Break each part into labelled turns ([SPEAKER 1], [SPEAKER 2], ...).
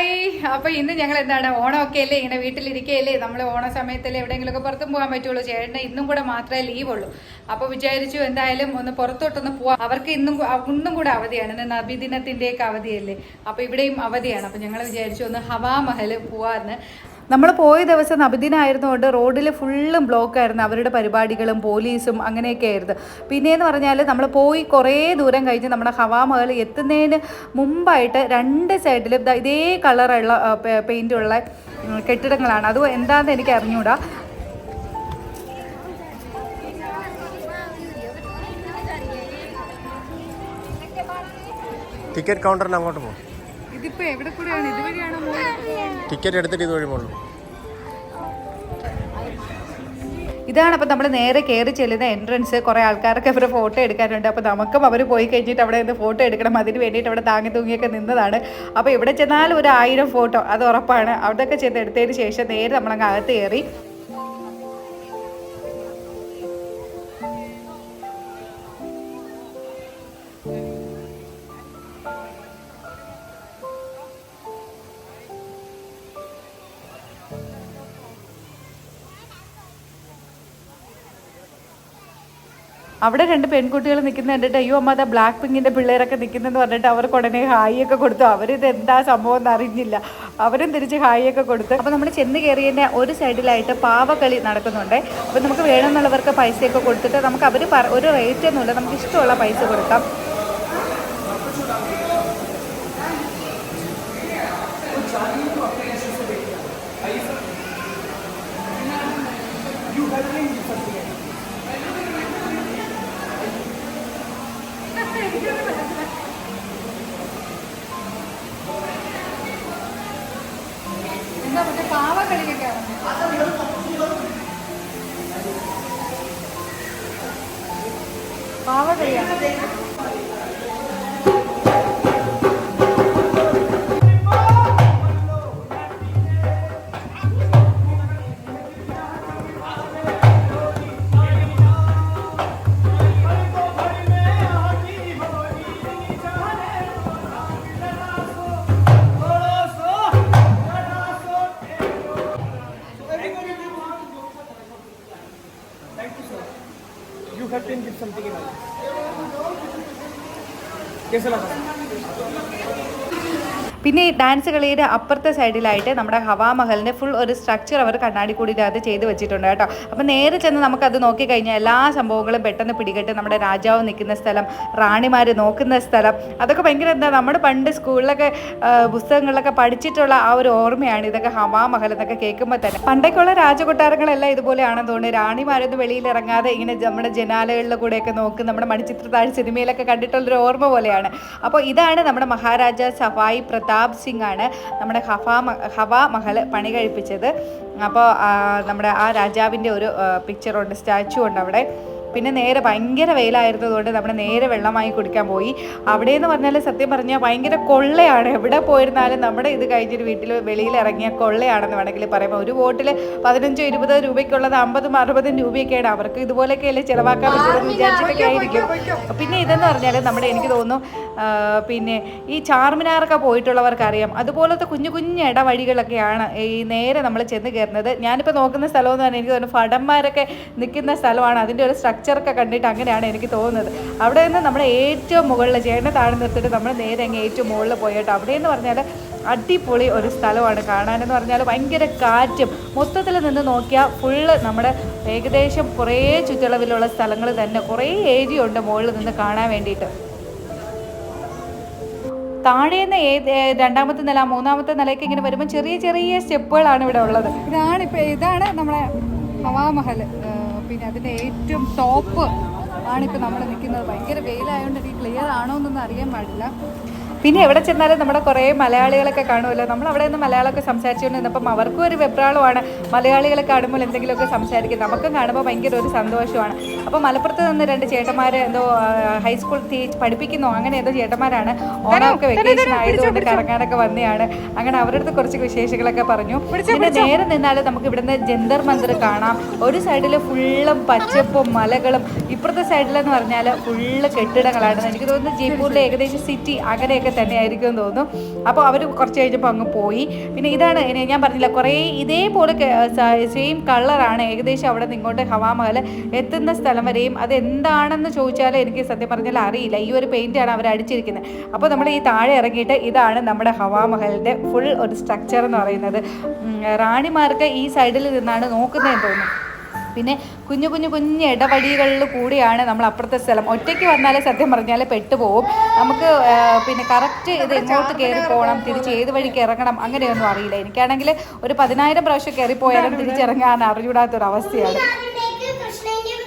[SPEAKER 1] Hi അപ്പൊ ഇന്ന് ഞങ്ങൾ എന്താണ് ഓണമൊക്കെ അല്ലേ ഇങ്ങനെ വീട്ടിലിരിക്കുകയല്ലേ നമ്മൾ ഓണ സമയത്തല്ലേ എവിടെയെങ്കിലുമൊക്കെ പുറത്തും പോകാൻ പറ്റുള്ളൂ. ചേട്ടന് ഇന്നും കൂടെ മാത്രമേ ലീവ് ഉള്ളൂ അപ്പൊ വിചാരിച്ചു എന്തായാലും ഒന്ന് പുറത്തോട്ടൊന്ന് പോവാം. അവർക്ക് ഇന്നും ഒന്നും കൂടെ അവധിയാണ്. ഇന്ന് നബിദിനത്തിന്റെയൊക്കെ അവധിയല്ലേ? അപ്പൊ ഇവിടെയും അവധിയാണ്. അപ്പൊ ഞങ്ങൾ വിചാരിച്ചു ഒന്ന് ഹവാമഹൽ പോവാന്ന്. നമ്മൾ പോയ ദിവസം നബിദിനായിരുന്നുകൊണ്ട് റോഡിൽ ഫുള്ളും ബ്ലോക്ക് ആയിരുന്നു. അവരുടെ പരിപാടികളും പോലീസും അങ്ങനെയൊക്കെ ആയിരുന്നു. പിന്നെയെന്ന് പറഞ്ഞാൽ നമ്മൾ പോയി കുറേ ദൂരം കഴിഞ്ഞ് നമ്മുടെ ഹവാമഹൽ എത്തുന്നതിന് മുമ്പായിട്ട് രണ്ട് സൈഡിലും ഇതേ കളറുള്ള പെയിന്റുള്ള കെട്ടിടങ്ങളാണ്. അത് എന്താണെന്ന് എനിക്ക് അറിഞ്ഞൂടാ.
[SPEAKER 2] ടിക്കറ്റ് കൗണ്ടറിന് അങ്ങോട്ട് പോകും ടിക്കറ്റ് എടുത്തിട്ട് ഇതുവഴി പോകുള്ളൂ
[SPEAKER 1] ഇതാണ് അപ്പോൾ നമ്മൾ നേരെ കയറി ചെല്ലുന്ന എൻട്രൻസ് കുറേ ആൾക്കാരൊക്കെ ഇവരെ ഫോട്ടോ എടുക്കാനുണ്ട്. അപ്പോൾ നമുക്കും അവർ പോയി കഴിഞ്ഞിട്ട് അവിടെ നിന്ന് ഫോട്ടോ എടുക്കണം. അതിന് വേണ്ടിയിട്ട് അവിടെ താങ്ങി തൂങ്ങിയൊക്കെ നിന്നതാണ്. അപ്പോൾ ഇവിടെ ചെന്നാൽ ഒരു ആയിരം ഫോട്ടോ അത് ഉറപ്പാണ്. അവിടെയൊക്കെ ചെന്ന് എടുത്തതിന് ശേഷം നേരെ നമ്മളങ്ങ് അകത്ത് കയറി അവിടെ രണ്ട് പെൺകുട്ടികൾ നിൽക്കുന്ന കണ്ടിട്ട് അയ്യോ അമ്മ അതാ ബ്ലാക്ക് പിങ്കിന്റെ പിള്ളേരൊക്കെ നിൽക്കുന്നതെന്ന് പറഞ്ഞിട്ട് അവർക്ക് ഉടനെ ഹായിയൊക്കെ കൊടുത്തു. അവരിത് എന്താ സംഭവം എന്ന് അറിഞ്ഞില്ല. അവരും തിരിച്ച് ഹായിയൊക്കെ കൊടുത്തു. അപ്പോൾ നമ്മൾ ചെന്ന് കയറിയതിന്റെ ഒരു സൈഡിലായിട്ട് പാവകളി നടക്കുന്നുണ്ട്. അപ്പോൾ നമുക്ക് വേണമെന്നുള്ളവർക്ക് പൈസയൊക്കെ കൊടുത്തിട്ട് നമുക്ക് അവർ ഒരു റേറ്റ് ഒന്നുമില്ല. നമുക്ക് ഇഷ്ടമുള്ള പൈസ കൊടുക്കാം. എന്താ മറ്റേ പാവകളിയൊക്കെയാണ് പാവകളിയാണ്
[SPEAKER 3] You have थर्टीन कैसे लगा
[SPEAKER 1] പിന്നെ ഈ ഡാൻസ് കളിയുടെ അപ്പുറത്തെ സൈഡിലായിട്ട് നമ്മുടെ ഹവാമഹലിന്റെ ഫുൾ ഒരു സ്ട്രക്ചർ അവർ കണ്ണാടി കൂടിനകത്ത് ചെയ്ത് വെച്ചിട്ടുണ്ട് കേട്ടോ. അപ്പോൾ നേരെ ചെന്ന് നമുക്കത് നോക്കിക്കഴിഞ്ഞാൽ എല്ലാ സംഭവങ്ങളും പെട്ടെന്ന് പിടികെട്ട് നമ്മുടെ രാജാവ് നിൽക്കുന്ന സ്ഥലം റാണിമാർ നോക്കുന്ന സ്ഥലം അതൊക്കെ ഭയങ്കര എന്താ നമ്മുടെ പണ്ട് സ്കൂളിലൊക്കെ പുസ്തകങ്ങളിലൊക്കെ പഠിച്ചിട്ടുള്ള ആ ഒരു ഓർമ്മയാണ് ഇതൊക്കെ ഹവാമഹൽ എന്നൊക്കെ കേൾക്കുമ്പോൾ തന്നെ. പണ്ടൊക്കെയുള്ള രാജകൊട്ടാരങ്ങളെല്ലാം ഇതുപോലെയാണെന്ന് തോന്നുന്നു. റാണിമാരൊന്നും വെളിയിൽ ഇറങ്ങാതെ ഇങ്ങനെ നമ്മുടെ ജനാലകളിൽ കൂടെയൊക്കെ നോക്കും നമ്മുടെ മണിച്ചിത്രത്താഴ് സിനിമയിലൊക്കെ കണ്ടിട്ടുള്ളൊരു ഓർമ്മ പോലെയാണ്. അപ്പോൾ ഇതാണ് നമ്മുടെ മഹാരാജ സഫായി പ്രതാപ് സിംഗ് ആണ് നമ്മുടെ ഹഫാ ഹവാ മഹൽ പണി കഴിപ്പിച്ചത്. അപ്പോൾ നമ്മുടെ ആ രാജാവിന്റെ ഒരു പിക്ചറുണ്ട് സ്റ്റാച്ചു ഉണ്ട് അവിടെ. പിന്നെ നേരെ ഭയങ്കര വെയിലായിരുന്നതുകൊണ്ട് നമ്മൾ നേരെ വെള്ളം വാങ്ങി കുടിക്കാൻ പോയി. അവിടെ എന്ന് പറഞ്ഞാൽ സത്യം പറഞ്ഞാൽ ഭയങ്കര കൊള്ളയാണ്. എവിടെ പോയിരുന്നാലും നമ്മുടെ ഇത് കഴിഞ്ഞിട്ട് വീട്ടിൽ വെളിയിൽ ഇറങ്ങിയ കൊള്ളയാണെന്ന് വേണമെങ്കിൽ പറയാം. ഒരു ബോട്ടിൽ പതിനഞ്ചോ ഇരുപതോ രൂപയ്ക്കുള്ളത് അമ്പതും അറുപതും രൂപയൊക്കെയാണ്. അവർക്ക് ഇതുപോലെയൊക്കെയല്ലേ ചിലവാക്കാൻ പറ്റുമെന്ന് വിചാരിച്ചിട്ടൊക്കെ ആയിരിക്കും. പിന്നെ ഇതെന്ന് പറഞ്ഞാൽ നമ്മുടെ എനിക്ക് തോന്നുന്നു പിന്നെ ഈ ചാർമിനാറൊക്കെ പോയിട്ടുള്ളവർക്ക് അറിയാം അതുപോലത്തെ കുഞ്ഞു കുഞ്ഞു ഇടവഴികളൊക്കെയാണ് ഈ നേരെ നമ്മൾ ചെന്ന് കയറുന്നത്. ഞാനിപ്പോൾ നോക്കുന്ന സ്ഥലം എന്ന് പറഞ്ഞാൽ എനിക്ക് തോന്നുന്നു ഫടന്മാരൊക്കെ നിൽക്കുന്ന സ്ഥലമാണ്. അതിന്റെ ഒരു സ്ട്രക്ചറൊക്കെ കണ്ടിട്ട് അങ്ങനെയാണ് എനിക്ക് തോന്നുന്നത്. അവിടെ നിന്ന് നമ്മൾ ഏറ്റവും മുകളിൽ ചേട്ടനെ താഴെ നിർത്തിയിട്ട് നമ്മൾ നേരെ അങ്ങ് ഏറ്റവും മുകളിൽ പോയിട്ട് അവിടെ എന്ന് പറഞ്ഞാൽ അടിപൊളി ഒരു സ്ഥലമാണ്. കാണാനെന്ന് പറഞ്ഞാൽ ഭയങ്കര കാറ്റും. മൊത്തത്തിൽ നിന്ന് നോക്കിയാൽ ഫുള്ള് നമ്മുടെ ഏകദേശം കുറേ ചുറ്റളവിലുള്ള സ്ഥലങ്ങൾ തന്നെ. കുറേ ഏരിയ ഉണ്ട് മുകളിൽ നിന്ന് കാണാൻ വേണ്ടിയിട്ട്. താഴേന്ന് ഏത് രണ്ടാമത്തെ നില മൂന്നാമത്തെ നിലയ്ക്ക് ഇങ്ങനെ വരുമ്പോൾ ചെറിയ ചെറിയ സ്റ്റെപ്പുകളാണ് ഇവിടെ ഉള്ളത്. ഇതാണ് ഇപ്പം ഇതാണ് നമ്മുടെ ഹവാമഹൽ പിന്നെ അതിന്റെ ഏറ്റവും ടോപ്പ് ആണിപ്പോൾ നമ്മൾ നിൽക്കുന്നത്. ഭയങ്കര വെയിലായതുകൊണ്ട് എനിക്ക് ക്ലിയർ ആണോ എന്നൊന്നും അറിയാൻ പാടില്ല. പിന്നെ എവിടെ ചെന്നാലും നമ്മുടെ കുറേ മലയാളികളൊക്കെ കാണുമല്ലോ. നമ്മൾ അവിടെ നിന്ന് മലയാളമൊക്കെ സംസാരിച്ചുകൊണ്ട് നിന്നപ്പം അവർക്കും ഒരു വെപ്രാളമാണ് മലയാളികളെ കാണുമ്പോൾ എന്തെങ്കിലുമൊക്കെ സംസാരിക്കും നമുക്കും കാണുമ്പോൾ ഭയങ്കര ഒരു സന്തോഷമാണ്. അപ്പോൾ മലപ്പുറത്ത് നിന്ന് രണ്ട് ചേട്ടന്മാർ എന്തോ ഹൈസ്കൂൾ ടീച്ച് പഠിപ്പിക്കുന്നു. അങ്ങനെ ഏതോ ചേട്ടന്മാരാണ്. ഓണമൊക്കെ വെക്കേഷൻ ആയതുകൊണ്ട് കറങ്ങാനൊക്കെ വന്നെയാണ്. അങ്ങനെ അവരുടെ അടുത്ത് കുറച്ച് വിശേഷങ്ങളൊക്കെ പറഞ്ഞു. പിന്നെ നേരെ നിന്നാൽ നമുക്ക് ഇവിടുന്ന് ജന്തർ മന്ദിർ കാണാം. ഒരു സൈഡിൽ ഫുള്ളും പച്ചപ്പും മലകളും. ഇപ്പുറത്തെ സൈഡിലെന്ന് പറഞ്ഞാൽ ഫുള്ള് കെട്ടിടങ്ങളാണ്. എനിക്ക് തോന്നുന്നു ജയ്പൂരിലെ ഏകദേശം സിറ്റി അങ്ങനെയൊക്കെ ഒക്കെ തന്നെയായിരിക്കും എന്ന് തോന്നുന്നു അപ്പോൾ അവർ കുറച്ച് കഴിഞ്ഞപ്പോൾ അങ്ങ് പോയി. പിന്നെ ഇതാണ് ഞാൻ പറഞ്ഞില്ല കുറേ ഇതേപോലെ സെയിം കളറാണ് ഏകദേശം അവിടെ നിന്ന് ഇങ്ങോട്ട് ഹവാമഹൽ എത്തുന്ന സ്ഥലം വരെയും. അത് എന്താണെന്ന് ചോദിച്ചാൽ എനിക്ക് സത്യം പറഞ്ഞാൽ അറിയില്ല. ഈ ഒരു പെയിന്റാണ് അവർ അടിച്ചിരിക്കുന്നത്. അപ്പോൾ നമ്മൾ ഈ താഴെ ഇറങ്ങിയിട്ട് ഇതാണ് നമ്മുടെ ഹവാമഹലിന്റെ ഫുൾ ഒരു സ്ട്രക്ചർ എന്ന് പറയുന്നത്. റാണിമാർക്ക് ഈ സൈഡിൽ നിന്നാണ് നോക്കുന്നതെന്ന് തോന്നുന്നു. പിന്നെ കുഞ്ഞു കുഞ്ഞു കുഞ്ഞു ഇടവഴികളിൽ കൂടിയാണ് നമ്മൾ അപ്പുറത്തെ സ്ഥലം. ഒറ്റയ്ക്ക് വന്നാൽ സത്യം പറഞ്ഞാൽ പെട്ടുപോകും നമുക്ക് പിന്നെ കറക്റ്റ് ഇത് എങ്ങോട്ട് കയറി പോകണം തിരിച്ച് ഏത് വഴിക്ക് ഇറങ്ങണം അങ്ങനെയൊന്നും അറിയില്ല. എനിക്കാണെങ്കിൽ ഒരു പതിനായിരം പ്രാവശ്യം കയറിപ്പോയാലും തിരിച്ചിറങ്ങാൻ അറിഞ്ഞൂടാത്തൊരു അവസ്ഥയാണ്
[SPEAKER 4] രാധയുടേക്ക് കൃഷ്ണന്റെയും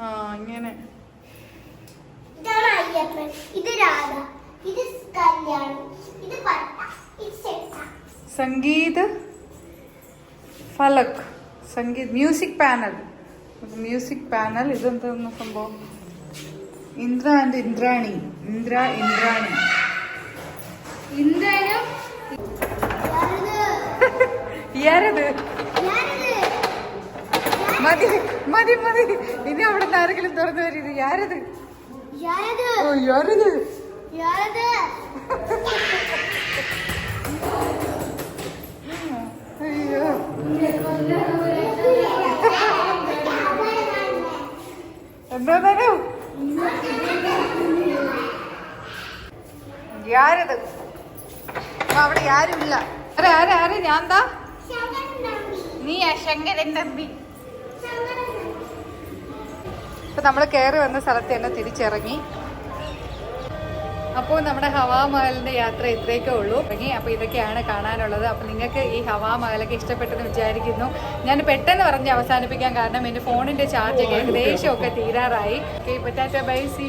[SPEAKER 1] ആ ഇങ്ങനെ.
[SPEAKER 4] ഇതാണ് അയ്യപ്പൻ. ഇത് രാധ. ഇത് കല്യാണം ഇത് പട്ട. ഇത്
[SPEAKER 1] Sangeeth ഫലക്. Sangeet music panel music panel ഇതെന്താണ് സംഭവം? ഇന്ദ്ര ആൻഡ് ഇന്ദ്രാണി. ഇന്ദ്ര ഇന്ദ്രാണി.
[SPEAKER 4] ഇന്ദ്രനും?
[SPEAKER 1] ആരത് മതി മതി മതി. ഇനി അവിടെ നിന്ന് ആരെങ്കിലും തുറന്നു വരും
[SPEAKER 4] യാരത്
[SPEAKER 1] ഓ യാരത്
[SPEAKER 4] യാരത്
[SPEAKER 1] അയ്യോ എന്താ തരൂ ആരത് അപ്പൊ അവിടെ ആരുമില്ല. അരെ ആരെ ആരെ ഞാൻ എന്താ? നീ ശങ്കരൻ തമ്പി ഇപ്പൊ നമ്മൾ കയറി വന്ന സ്ഥലത്ത് തന്നെ തിരിച്ചിറങ്ങി. അപ്പോൾ നമ്മുടെ ഹവാമഹലിന്റെ യാത്ര ഇത്രയൊക്കെ ഉള്ളൂ. ഇറങ്ങി. അപ്പോൾ ഇതൊക്കെയാണ് കാണാനുള്ളത്. അപ്പോൾ നിങ്ങൾക്ക് ഈ ഹവാമഹലൊക്കെ ഇഷ്ടപ്പെട്ടെന്ന് വിചാരിക്കുന്നു. ഞാൻ പെട്ടെന്ന് പറഞ്ഞ് അവസാനിപ്പിക്കാൻ കാരണം എന്റെ ഫോണിന്റെ ചാർജ് ഏകദേശം ഒക്കെ തീരാറായി. Okay bye C